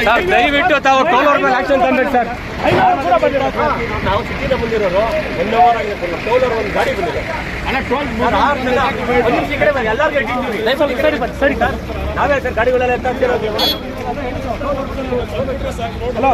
Sir ದಯವಿಟ್ಟು ತಾವು toll ಅವ್ರ ಮೇಲೆ ಆಕ್ಷನ್ ತಂದ್ಬಿಡಿ ಸರ್. ನಾವು ಸಿಟಿಯಿಂದ ಬಂದಿರೋರು ಒನ್ ಅವರ್ ಟೋಲ್ ಅವ್ರ ಒಂದು ಗಾಡಿ ಬಂದಿದೆ. ಎಲ್ಲರಿಗೂ ಸರಿ ಸರ್ ನಾವೇ ಸರ್ ಗಾಡಿಗಳೆಲ್ಲ ಎತ್ತ. ಹಲೋ.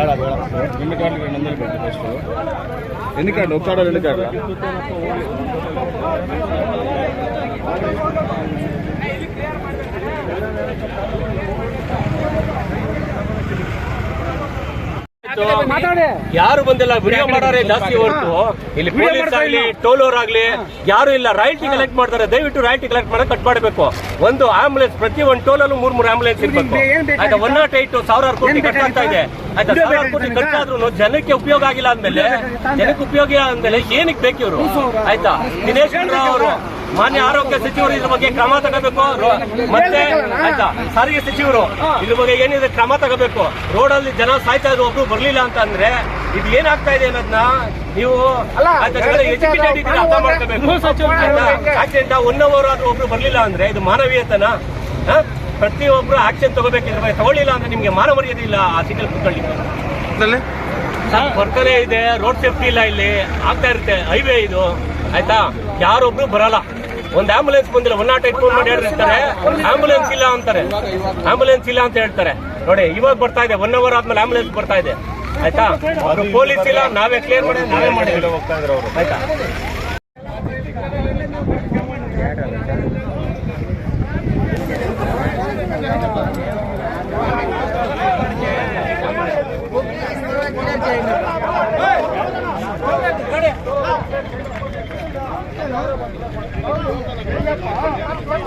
ಬೇಡ ಬೇಡ ನಿಮ್ಮ ಕಾರ್ಡ್ಗೆ ನಮ್ಮಲ್ಲಿ ಬೇಕು ಫಸ್ಟು ಎಣ್ಣೆ ಕಾರ್ಡ್ ಒಬ್ಬ ಕಾರ್ಡಲ್ಲಿ ಎಣ್ಣೆ ಕಾರ್ಡ್ Thank you. ಯಾರು ಬಂದಿಲ್ಲ ವಿಡಿಯೋ ಮಾಡೋರೇ ಜಾಸ್ತಿ ಹೊರತು ಇಲ್ಲಿ ಪೊಲೀಸ್ ಆಗ್ಲಿ ಟೋಲೋರ್ ಆಗ್ಲಿ ಯಾರು ಇಲ್ಲ. ರಾಯಲ್ಟಿ ಕಲೆಕ್ಟ್ ಮಾಡ್ತಾರೆ. ದಯವಿಟ್ಟು ರಾಯಲ್ಟಿ ಕಲೆಕ್ಟ್ ಮಾಡೋದು ಕಟ್ ಮಾಡಬೇಕು. ಒಂದು ಆಂಬುಲೆನ್ಸ್ ಪ್ರತಿ ಒಂದು ಟೋಲಲ್ಲೂ ಮೂರ್ ಮೂರು ಆಂಬುಲೆನ್ಸ್ ಇರಬೇಕು. ಆಯ್ತಾ? ಒನ್ ನಾಟ್ ಏಟ್ ಸಾವಿರಾರು ಕೋಟಿ ಖರ್ಚಾಗ್ತಾ ಇದೆ. ಆಯ್ತಾ? ಸಾವಿರಾರು ಕೋಟಿ ಆದ್ರೂ ಜನಕ್ಕೆ ಉಪಯೋಗ ಆಗಿಲ್ಲ ಅಂದ್ಮೇಲೆ ಜನಕ್ಕೆ ಉಪಯೋಗ ಅಂದ್ಮೇಲೆ ಏನಕ್ಕೆ ಬೇಕಿವ್ರು ಇವರು? ಆಯ್ತಾ? ದಿನೇಶ್ ಅವರು. ಮಾನ್ಯ ಆರೋಗ್ಯ ಸಚಿವರು ಇದ್ರ ಬಗ್ಗೆ ಕ್ರಮ ತಗೋಬೇಕು. ಮತ್ತೆ ಆಯ್ತಾ? ಸಾರಿಗೆ ಸಚಿವರು ಇದ್ರ ಬಗ್ಗೆ ಏನಿದೆ ಕ್ರಮ ತಗೋಬೇಕು. ರೋಡಲ್ಲಿ ಜನ ಸಾಯ್ತಾ ಇದ್ರು ಒಬ್ರು ಬರ್ಲಿಲ್ಲ ಅಂತ ಅಂದ್ರೆ ಇದು ಏನಾಗ್ತಾ ಇದೆ ಅನ್ನೋದನ್ನ ನೀವು ಎಜುಕೇಟೆಡ್ ಅರ್ಥ ಮಾಡ್ಕೋಬೇಕು. ಆಕ್ಸಿಡೆಂಟ್ ಒನ್ ಅವರ್ ಆದ್ರೂ ಒಬ್ರು ಬರ್ಲಿಲ್ಲ ಅಂದ್ರೆ ಇದು ಮಾನವೀಯತನ. ಪ್ರತಿ ಪ್ರತಿಯೊಬ್ರು ಆಕ್ಷನ್ ತಗೋಬೇಕು ಇದ್ರ ಬಗ್ಗೆ ತಗೊಳ್ಳಿಲ್ಲ ಅಂದ್ರೆ ನಿಮ್ಗೆ ಮಾನ ಮರ್ಯಾದೆ ಇಲ್ಲ ಆ ಸಿಟಿಯಲ್ಲಿ ಕುತ್ಕೊಳ್ಳಿ. ಬರ್ತಾನೆ ಇದೆ ರೋಡ್ ಸೇಫ್ಟಿ ಇಲ್ಲ ಇಲ್ಲಿ ಆಗ್ತಾ ಇರುತ್ತೆ ಹೈವೇ ಇದು. ಆಯ್ತಾ? ಯಾರೊಬ್ರು ಬರಲ್ಲ. ಒಂದ್ ಆಂಬುಲೆನ್ಸ್ ಬಂದಿಲ್ಲ ಒನ್ ನಾಟ್ ಫೋನ್ ಮಾಡಿ ಹೇಳಿರ್ತಾರೆ ಆಂಬುಲೆನ್ಸ್ ಇಲ್ಲ ಅಂತಾರೆ. ಆಂಬುಲೆನ್ಸ್ ಇಲ್ಲ ಅಂತ ಹೇಳ್ತಾರೆ. ನೋಡಿ, ಇವಾಗ ಬರ್ತಾ ಇದೆ ಒನ್ ಅವರ್ ಆದ್ಮೇಲೆ ಆಂಬುಲೆನ್ಸ್ ಬರ್ತಾ ಇದೆ. ಆಯ್ತಾ? ಪೊಲೀಸ್ ಇಲ್ಲ, ನಾವೇ ಕ್ಲಿಯರ್ ಮಾಡಿ, ನಾವೇ ಮಾಡಿ ಹೋಗ್ತಾ ಇದ್ರು ಅವರು ಆಯ್ತಾ?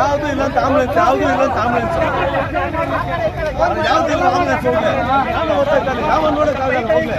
ಯಾವುದು ಇಲ್ಲ ಅಂತ ಆಂಬುಲೆನ್ಸ್ ಯಾವುದು ಇಲ್ಲ ಅಂತ ಆಂಬುಲೆನ್ಸ್ ಯಾವ್ದು ಇಲ್ಲ ಆಂಬುಲೆನ್ಸ್ ಹೋಗ್ಲಿ ನಾನು ಹೋಗ್ತಾ ಇದ್ದಾನೆ ಯಾವ ನೋಡಕ್ಕಾಗಲ್ಲ ಹೋಗ್ಲಿ